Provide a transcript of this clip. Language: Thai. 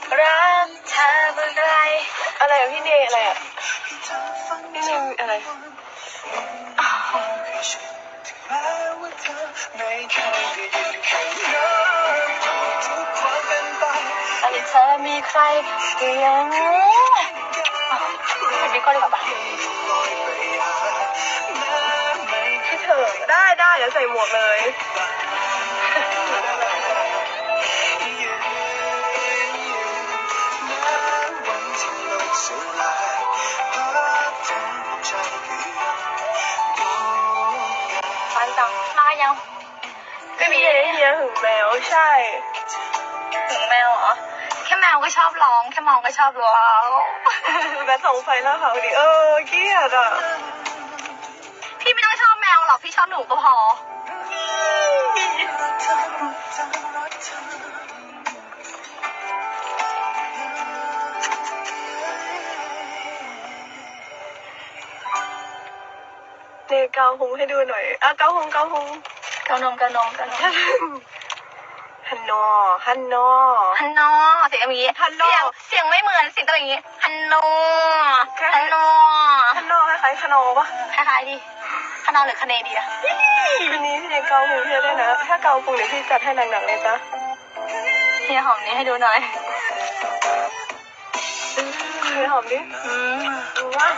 บอกรักเธอเมื่อไรอะไรอะพี่เนยอะไรอะพี่เนยอะไรอันนี้เธอมีใครหรือยังไปบิ๊กก็ดีกว่าปะคิดถึงได้ได้เดี๋ยวใส่หมวกเลย ฟันจังมายังไม่มีเฮียหึงแมวใช่ถึงแมวเหรอแค่แมวก็ชอบร้อง แค่มองก็ชอบร้องแบทส่องไฟแล้วเขาดิเออเกลียดอะพี่ไม่ต้องชอบแมวหรอกพี่ชอบหนูก็พอ เนยเกาหงให้ดูหน่อยอะเกาหงเกาหงเกานมเกานมเกานมฮันนอฮันนอฮันโนเสียงอย่างนี้ฮันโนเสียงเสียงไม่เหมือนเสียงตัวอย่างนี้ฮันโนฮันโนฮันนอคล้ายๆคานอปะคล้ายๆดิคานอหรือคาเนดีอะวันนี้พี่เนยเกาหงเฮียได้นะ ถ้าเกาหงเดี๋ยวพี่จัดให้หนักๆเลยจ้ะเฮียหอมนี้ให้ดูหน่อยเคยหอมดิอืมดูว่า